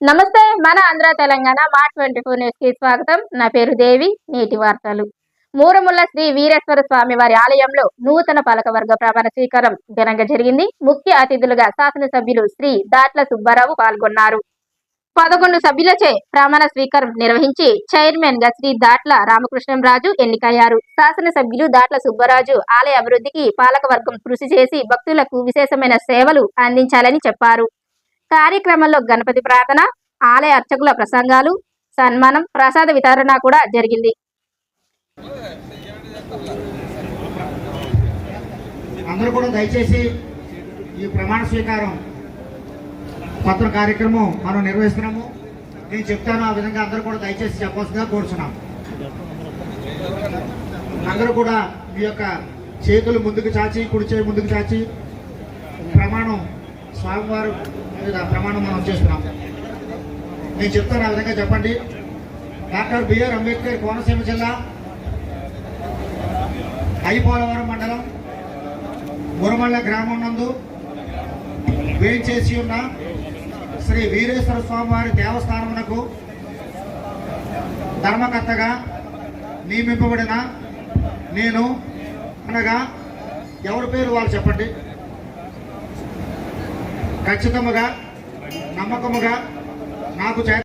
నమస్తే మన ఆంధ్ర తెలంగాణ మా ట్వంటీ ఫోర్ న్యూస్కి స్వాగతం. నా పేరు దేవి నేటి వార్తలు. మూరముల్ల శ్రీ వీరేశ్వర స్వామి వారి ఆలయంలో నూతన పాలకవర్గ ప్రమాణ స్వీకారం ఘనంగా జరిగింది. ముఖ్య అతిథులుగా శాసనసభ్యులు శ్రీ దాట్ల సుబ్బారావు పాల్గొన్నారు. పదకొండు సభ్యులచే ప్రమాణ స్వీకారం నిర్వహించి చైర్మన్గా శ్రీ దాట్ల రామకృష్ణంరాజు ఎన్నికయ్యారు. శాసనసభ్యులు దాట్ల సుబ్బరాజు ఆలయ అభివృద్ధికి పాలకవర్గం కృషి చేసి భక్తులకు విశేషమైన సేవలు అందించాలని చెప్పారు. కార్యక్రమంలో గణపతి ప్రార్థన ఆలయ అర్చకుల ప్రసంగాలు సన్మానం ప్రసాద వితరణ కూడా జరిగింది. అందరూ కూడా దయచేసి ఈ ప్రమాణ స్వీకారం పత్ర కార్యక్రమం మనం నిర్వహిస్తున్నాము. నేను చెప్తాను ఆ విధంగా అందరూ కూడా దయచేసి చెప్పవలసిందిగా కోరుచున్నాం. అందరూ కూడా మీ యొక్క చేతులు ముందుకు చాచి కుడి చేయి ముందుకు చాచి ప్రమాణం స్వామివారు ప్రమాణం మనం చేస్తున్నాం. నేను చెప్తాను ఆ విధంగా చెప్పండి. డాక్టర్ బిఆర్ అంబేద్కర్ కోనసీమ జిల్లా ఐపోలవరం మండలం మురమల్ల గ్రామం నందు వేయించేసి ఉన్న శ్రీ వీరేశ్వర స్వామివారి దేవస్థానమునకు ధర్మకర్తగా నియమింపబడిన నేను అనగా ఎవరి పేరు వాళ్ళు చెప్పండి? ఖచ్చితముగా నమ్మకముగా నాకు చే